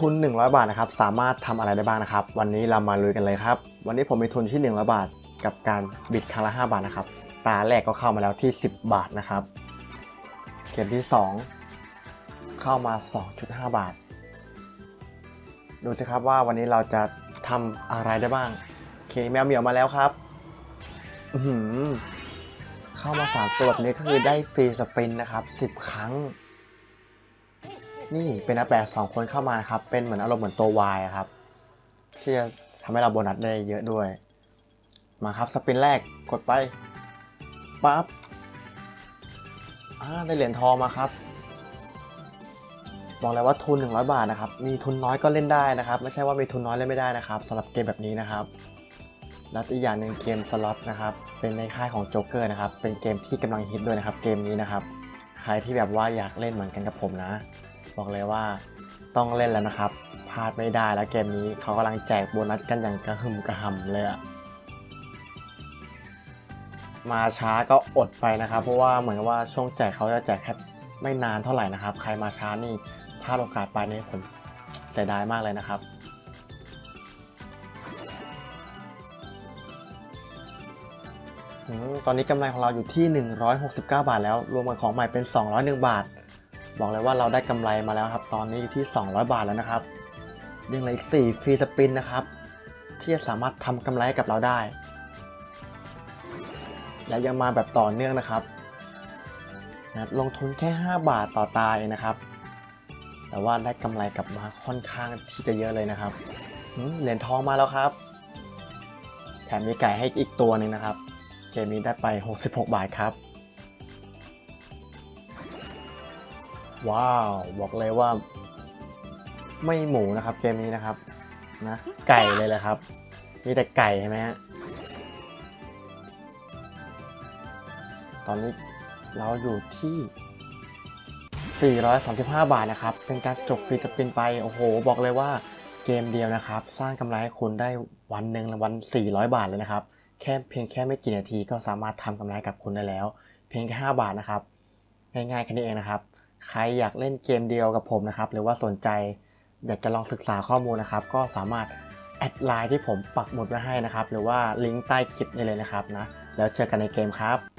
ทุน 100 บาทนะครับสามารถทำอะไรได้บ้างนะครับ วันนี้เรามาลุยกันเลยครับ วันนี้ผมมีทุนที่ 100 บาท กับการบิดครั้งละ 5 บาทนะครับ ตาแรกก็เข้ามาแล้วที่ 10 บาทนะครับเกมที่ 2 เข้ามา 2.5 บาท ดูสิครับว่าวันนี้เราจะทำอะไรได้บ้างโอเคแมวเหมียวมาแล้วครับอืเข้ามา 3 ตัวแบบนี้ก็คือได้ฟรีสปินนะครับ 10 ครั้ง นี่เป็นนักแบกสองคนเข้ามาครับ เป็นเหมือนอารมณ์เหมือนตัววายครับ ที่จะทำให้เราโบนัสได้เยอะด้วย มาครับสปินแรกกดไปปั๊บอ่าได้เหรียญทองมาครับ บอกเลยว่าทุน 100 บาทนะครับ มีทุนน้อยก็เล่นได้นะครับ ไม่ใช่ว่ามีทุนน้อยเล่นไม่ได้นะครับสำหรับเกมแบบนี้นะครับ แล้วอีกอย่างหนึ่งเกมสล็อตนะครับ เป็นในค่ายของโจ๊กเกอร์นะครับ เป็นเกมที่กำลังฮิตด้วยนะครับ เกมนี้นะครับ ใครที่แบบว่าอยากเล่นเหมือนกันกับผมนะ บอกเลยว่าต้องเล่นแล้วนะครับพลาดไม่ได้แล้วเกมนี้เขากำลังแจกโบนัสกันอย่างกระหึ่มกระหำเลยอะมาช้าก็อดไปนะครับ เพราะว่าเหมือนว่าช่วงแจกเขาจะแจกแค่ไม่นานเท่าไหร่นะครับ ใครมาช้านี่พลาดโอกาสไปนี่ผมเสียดายมากเลยนะครับอตอนนี้กำไรของเราอยู่ที่ 169 บาทแล้ว รวมกับของใหม่เป็น 201 บาท บอกเลยว่าเราได้กำไรมาแล้วครับ ตอนนี้อยู่ที่ 200 บาทแล้วนะครับ ยังเหลืออีก 4 ฟรีสปินนะครับ ที่จะสามารถทำกำไรกับเราได้ และยังมาแบบต่อเนื่องนะครับนะลงทุนแค่ 5 บาทต่อตาเองนะครับ แต่ว่าได้กำไรกลับมาค่อนข้างที่จะเยอะเลยนะครับ เหรียญทองมาแล้วครับ แถมมีไก่ให้อีกตัวหนึ่งนะครับ เกมนี้ได้ไป 66 บาทครับ ว้าว บอกเลยว่า ไม่หมูนะครับเกมนี้นะครับนะไก่เลยแหละครับ มีแต่ไก่ใช่ไหมฮะตอนนี้เราอยู่ที่ 435 บาทนะครับ เป็นการจบฟรีสปินไป โอ้โห บอกเลยว่าเกมเดียวนะครับ สร้างกำไรให้คุณได้วันหนึ่งละวัน 400 บาทเลยนะครับ แค่เพียงแค่ไม่กี่นาทีก็สามารถทำกำไรกับคุณได้แล้ว เพียงแค่ 5 บาทนะครับ ง่ายๆแค่นี้เองนะครับ ใครอยากเล่นเกมเดียวกับผมนะครับ หรือว่าสนใจอยากจะลองศึกษาข้อมูลนะครับ ก็สามารถแอดไลน์ที่ผมปักหมุดไว้ให้นะครับ หรือว่าลิงก์ใต้คลิปนี่เลยนะครับนะ แล้วเจอกันในเกมครับ